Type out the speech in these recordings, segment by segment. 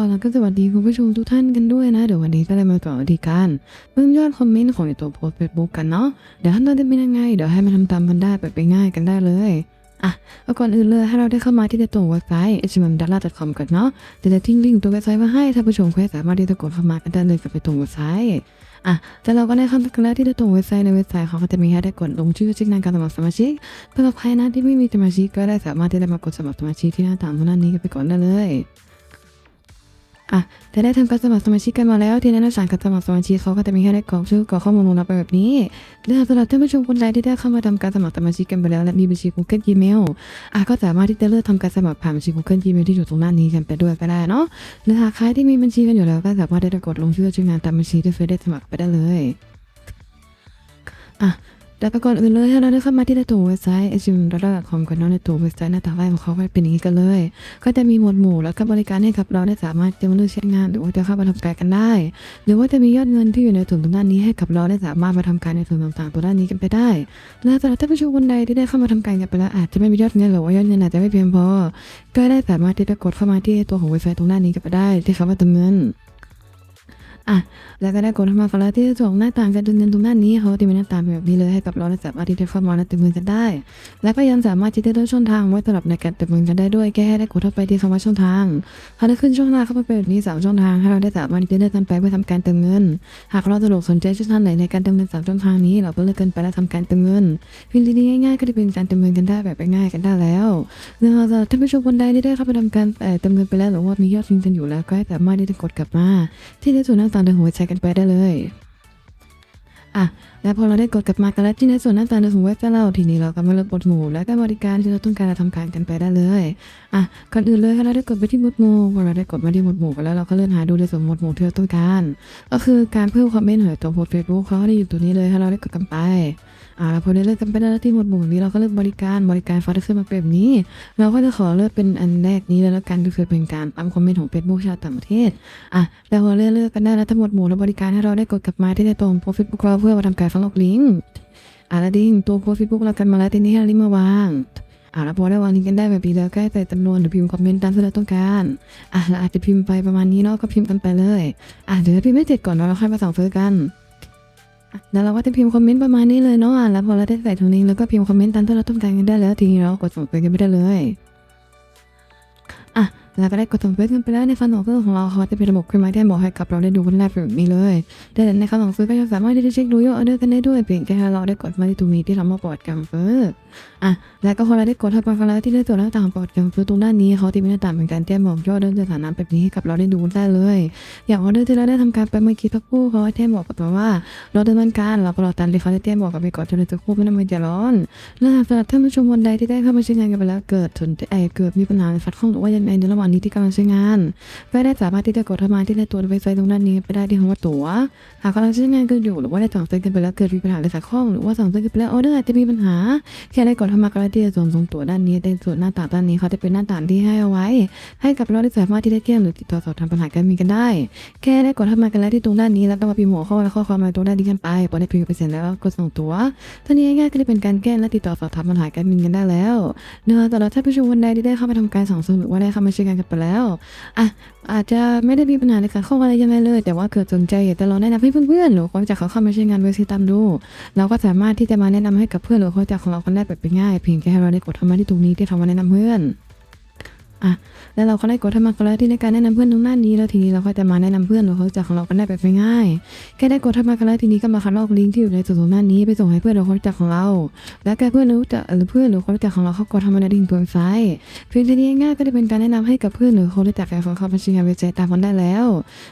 เอาล่ะก็สวัสดีคุณผู้ชมทุกท่านกันด้วยนะ เดี๋ยววันนี้ก็เลยมาต่อดีการเพิ่มยอดคอมเมนต์ของในตัวโพสเฟซบุ๊กกันเนาะเดี๋ยวขั้นตอนจะเป็นยังไงเดี๋ยวให้มาทำตามกันได้แบบไปง่ายกันได้เลยอะเอาก่อนอื่นเลยให้เราได้เข้ามาที่ในตัวเว็บไซต์ h m m d a l a c o m ก่อนเนาะเดี๋ยวจะทิ้งลิงก์ตัวเว็บไซต์มาให้ท่านผู้ชมก็สามารถที่จะกดเข้ามากันได้เลยกับไปตรงเว็บไซต์อะแต่เราก็ได้เข้ามกันแล้วที่ในตัวเว็บไซต์ในเว็บไซต์เขาก็จะมีให้ได้กดลงชื่อชื่องานการสมัครสมาชิกเพื่อใครนะที่ไม่มีสมาชิกก็ได้สามารถที่จะมากดสมัครสมาชิกที่หน้าต่างตรงหน้านี้กันไปก่อนได้เลย อะแต่ได้ทำการสมัครสมาชิกกันมาแล้ว ที่นหน้าสารการสมัครสมาชิกเขาก็จะมีให้ได้กรอกชื่อกรอกข้อมูลลงรับไปแบบนี้และสำหรับท่านผู้ชมคนใดที่ได้เข้ามาทำการสมัครสมาชิกกันไปแล้วและมีบัญชี Google Gmail อะก็สามารถที่จะเลือกทำการสมัครผ่านบัญชี Google Gmail ที่อยู่ตรงหน้านี้กันไปด้วยก็ได้เนาะหรือหากใครที่มีบัญชีกันอยู่แล้วก็สามารถที่จะกดลงชื่อชื่องานตามบัญชีที่เคยได้สมัครไปได้เลยอะ แต่ก่อนอื่นเลยเราได้เข้ามาที่ในตัวเว็บไซต์ h m d a t a c o m กันเนาะในตัวเว็บไซต์หน้าตาแรกของเขาเป็นอย่างนี้กันเลย ก็จะมีหมวดหมู่แล้วก็บริการให้กับเราได้สามารถจะมาเลือกใช้งาน หรือว่าจะเข้ามาทำการกันได้ หรือว่าจะมียอดเงินที่อยู่ในส่วนตรงด้านนี้ให้กับเราได้สามารถมาทำการในส่วนต่างๆตัวด้านนี้กันไปได้ และสำหรับท่านผู้ชมคนใดที่ได้เข้ามาทำการกันไปแล้วอาจจะไม่มียอดเงินหรือว่ายอดเงินอาจจะไม่เพียงพอ ก็ได้สามารถที่จะกดเข้ามาที่ตัวของเว็บไซต์ตรงด้านนี้กันไปได้ ที่คำว่าเติมเงิน อะแล้วก็ได้กดเข้ามาฟังแล้วที่ส่งหน้าต่างการดึงเงินตรงด้านนี้เขาจะมีหน้าต่างแบบนี้เลยให้กับเราได้สามารถที่จะเข้ามาและดึงเงินกันได้ และก็ยังสามารถที่จะเลือกช่องทางไว้สำหรับในการดึงเงินกันได้ด้วยแค่ได้กดเข้าไปที่คำว่าช่องทางเขาได้ขึ้นช่องทางเข้าไปเป็นแบบนี้สามช่องทางให้เราได้สามารถที่จะเลือกกันไปเพื่อทำการเติมเงิน หากเราสะดวกสนใจช่องทางไหนในการเติมเงินสามช่องทางนี้ เราก็เลือกกันไปและทำการเติมเงินเพียงทีนี้ง่ายๆก็จะเป็นการเติมเงินกันได้แบบง่ายๆกันได้แล้วเนื่องจากท่านผู้ชมคนใดที่ได้เข้าไปทำการเอ่เติมเงินไปแล้วหรือว่ามียอดเงินกันอยู่แล้วก็ให้สามารถที่จะกดกลับมา ที่ในส่วนหน้าต่างในหัวใจกันไปได้เลย อะแล้วพอเราได้กดกลับมากันแล้วที่ในส่วนหน้าตาในหัวใจเราทีนี้เราก็มาเลือกบทหมู่ และก็บริการที่เราต้องการจะทำการกันไปได้เลยอะก่อนอื่นเลยให้เราได้กดไปที่หมวดหมู่พอเราได้กดมาที่หมวดหมู่กันแล้วเราก็เลื่อนหาดูในส่วนหมวดหมู่ที่เราต้องการ ก็คือการเพิ่มคอมเมนต์หรือตัวโพสเฟซบุ๊กเขาได้อยู่ตัวนี้เลยให้เราได้กดกันไปอ่าพอได้เลือกกันไปแล้วที่หมวดหมู่นี้เราก็เลือกบริการบริการฟ้าได้ขึ้นมาแบบนี้ เราก็จะขอเลือกเป็นอันแรกนี้แล้วกันก็คือเป็นการตามคอมเมนต์ของเฟซบุ๊กชาวต่างประเทศอะแล้วพอเลือกเลือกกันได้แล้วทั้งหมดหมู่และบริการให้เราได้กดกลับมาที่ในตรงโพสเฟซบุ๊กเราเพื่อมาทำการฟังลอกลิงอะแล้วดิ้งตัวโพสเฟซบุ๊กเรากันมาแล้วทีนี้ลิงมาวางอะแล้วพอได้วางลิงก์กันได้แบบนี้แล้วก็ให้ใส่จำนวนหรือพิมพ์คอมเมนต์ตามที่เราต้องการอะเราอาจจะพิมพ์ไปประมาณนี้เนาะก็พิมพ์กันไปเลยอะเดี๋ยวพิมพ์ไม่เสร็จก่อนเราค่อยมาสั่งซื้อกันแล้วเราก็จะพิมพ์คอมเมนต์ประมาณนี้เลยเนาะแล้วพอเราได้ใส่ตรงนี้แล้วก็พิมพ์คอมเมนต์ตามที่เราต้องการกันได้แล้วทีนี้เรากดส่งไปกันไม่ได้เลย แล้วก็ได้กดส่งไปกันไปแล้วในฟันของเครื่องของเราเขาจะเป็นระบบขึ้นมาที่บอกให้กับเราได้ดูกันแรกแบบนี้เลยแต่ในคำสั่งซื้อก็จะสามารถที่จะเช็คดูยอดออเดอร์กันได้ด้วยเพียงแค่เราได้กดมาที่ตรงนี้ที่เรามาปลอดกังเฟอร์อะแล้วก็พอเราได้กดทับไปฟังแล้วที่ได้ตัวหน้าต่างปลอดกังเฟอร์ตรงด้านนี้เขาจะมีหน้าต่างเป็นการแจ้งบอกยอดออเดอร์สถานะแบบนี้ให้กับเราได้ดูกันได้เลย อย่างออเดอร์ที่เราได้ทำการไปเมื่อกี้สักครู่เขาแจ้งบอกกับเราว่าเราดำเนินการเราก็รอตามที่เขาได้แจ้งบอกกับไปก่อนจนสักครู่ไม่ต้องมาเดือดร้อนและหากสำหรับท่านผู้ชมคนใดที่ได้เข้ามาใช้งานกันไปแล้วเกิดสนใจเอ่อเกิดมีปัญหาขัดข้องหรือว่ายังไงในระหว่างนี้ที่กำลังใช้งานก็ได้สามารถที่จะกดเข้ามาที่ในตัวเว็บไซต์ตรงด้านนี้ไปได้ที่คำว่าตั๋วหากกำลังใช้งานกันอยู่หรือว่าได้สั่งซื้อกันไปแล้วเกิดมีปัญหาในสักข้องหรือว่าสั่งซื้อกันไปแล้วออเดอร์อาจจะมีปัญหาแค่ได้กดเข้ามาก็ได้ที่ส่วนตรงตั๋วด้านนี้ในส่วนหน้าต่างด้านนี้เขาจะเป็นหน้าต่างที่ให้เอาไว้ ให้กับเราได้สามารถที่ได้แก้หรือติดต่อสอบถามปัญหาการมีกันได้ แค่ได้กดเข้ามากันแล้วที่ตรงด้านนี้แล้วก็มาพิมพ์หัวข้อและข้อความมาตรงด้านนี้กันไปพอได้พิมพ์ไปเสร็จแล้วก็ส่งตั๋วท่านี้ง่ายๆก็ได้เป็นการแก้และติดต่อสอบถามปัญหาการมินกันได้แล้วเนื้อแต่ละท่านผู้ชมวันใดที่ได้เข้ามาทำการสั่งซื้อหรือว่าได้เข้ามาใช้งานกันไปแล้วอะอาจจะไม่ได้มีปัญหาในการเข้าอะไรยังไงเลย แต่ว่าเกิดสนใจอยากจะลองแนะนำให้เพื่อนๆหรือคนจากเขาเข้ามาใช้งานเว็บไซต์ตามดู เราก็สามารถที่จะมาแนะนำให้กับเพื่อนหรือคนจากของเราคนแรกแบบเป็นง่ายเพียงแค่เราได้กดเข้ามาที่ตรงนี้ที่ทำมาแนะนำเพื่อน อะแล้วเราก็ได้กดทำมากันแล้วที่ในการแนะนำเพื่อนตรงหน้านี้แล้วทีนี้เราก็จะมาแนะนำเพื่อนหรือเขาจากของเรากันได้แบบง่ายแค่ได้กดทำมากันแล้วทีนี้ก็มาคัดลอกลิงก์ที่อยู่ในส่วนตรงหน้านี้ไปส่งให้เพื่อนหรือคนจักของเรา และแกเพื่อนรู้จักหรือเพื่อนหรือคนรู้จักของเราเขากดทำมาในลิงก์ตัวเว็บไซต์เพียงเท่านี้ง่ายก็จะเป็นการแนะนำให้กับเพื่อนหรือคนรู้จักแก่ของเขามาใช้งานเว็บไซต์ตามกันได้แล้ว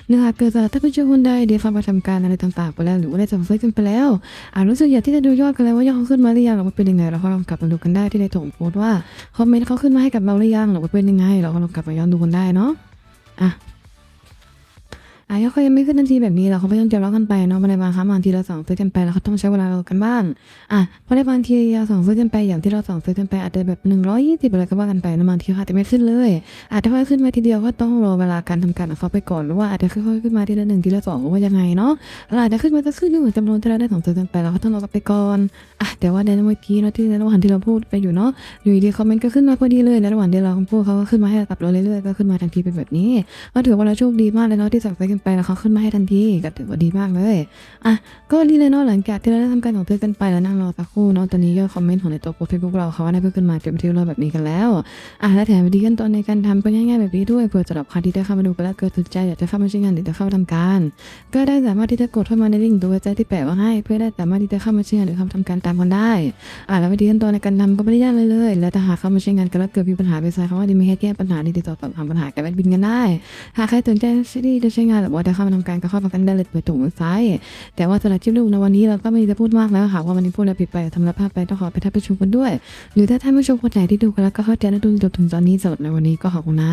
เนื่องจาเกิดจากถ้าเพื่อนคนใดได้เข้ามาทำการอะไรต่างๆไปแล้วหรือว่าได้สั่งซื้อกันไปแล้วอาจรู้สึกอยากที่จะดูยอดกันแล้วว่ายอดเขาขึ้นมาหรือยังหรือว่าเป็นยังไงเราก็ลองกลับมาดูกันได้ที่ในถงโพสต์ว่าคอมเมนต์เขาขึ้นมาให้กับเราหรือยังหรือว่าเป็นยังไง เราก็ลองกลับไปย้อนดูกันได้เนาะอะ อะยอดเขายังไม่ขึ้นทันทีแบบนี้เราเขาไม่ต้องเจ็บร้อนกันไปเนาะในบางครั้งบางทีเราสั่งซื้อกันไปแล้วเขาต้องใช้เวลารอกันบ้างอะเพราะในบางทีเราสั่งซื้อกันไปอย่างที่เราสั่งซื้อกันไปอาจจะแบบหนึ่งร้อยยี่สิบอะไรก็ว่ากันไปนะบางทีเขาอาจจะไม่ขึ้นเลย อาจจะค่อยขึ้นมาทีเดียวก็ต้องรอเวลาการทำการของเขาไปก่อนหรือว่าอาจจะค่อยๆขึ้นมาทีละหนึ่งทีละสองว่ายังไงเนาะเราอาจจะขึ้นมาจะขึ้นอยู่จำนวนที่เราได้สั่งซื้อกันไปแล้วก็ต้องรอกันไปก่อนอะแต่ว่าในเมื่อกี้เนาะที่ในระหว่างที่เราพูดไปอยู่เนาะอยู่ดีคอมเมนต์ก็ขึ้นมาพอดีเลยในระหว่างที่เราพูดเขาก็ขึ้นมาให้ตับเราเรื่อยๆก็ขึ้นมาทันทีเป็นแบบนี้ก็ถือว่าเราโชคดีมากเลยเนาะที่สั่งไปกันไปแล้วเขาขึ้นมาให้ทันทีก็ถือว่าดีมากเลยอะก็นี่เลยเนาะหลังจากที่เราได้ทำการของเธอนกันไปแล้วนั่งรอสักครู่เนาะตอนนี้ยอดคอมเมนต์ของในตัวโพสเฟซบุ๊กเราเขาว่าได้เพิ่มขึ้นมาเต็มที่เราแบบนี้กันแล้วอะและแถมวิธีขั้นตอนในการทำก็ง่ายๆแบบนี้ด้วยเผื่อสำหรับใครที่ได้เข้ามาดูกันแล้วเกิดสนใจอยากจะเข้ามาใช้งานหรือจะเข้ามาทำการ ก็ได้สามารถที่จะกดเข้ามาในลิงก์ตัวเว็บไซต์ที่แปะไว้ให้เพื่อได้สามารถที่จะเข้ามาใช้งานหรือเข้ามาทำการตามกันได้อะแล้ววิธีขั้นตอนในการทำก็ไม่ได้ยากเลยเลย แล้วถ้าหากเข้ามาใช้งานกันแล้วเกิดมีปัญหาไปใส่คำว่าดีมีให้แก้ปัญหาดีติดต่อสอบถามปัญหากับแอดมินกันได้ หากใครสนใจที่จะใช้งานหรือว่าจะเข้ามาทำการก็เข้ามากันได้เลยเปิดถุงซ้าย แต่ว่าสำหรับชิปลูกในวันนี้เราก็ไม่ได้จะพูดมากแล้วค่ะว่าวันนี้พูดอะไรผิดไปทำรับภาพไปต้องขอไปทักไปชมกันด้วย หรือถ้าท่านผู้ชมคนไหนที่ดูกันแล้วก็เข้าใจและดูจนจบถึงตอนนี้สำหรับในวันนี้ก็ขอบคุณนะ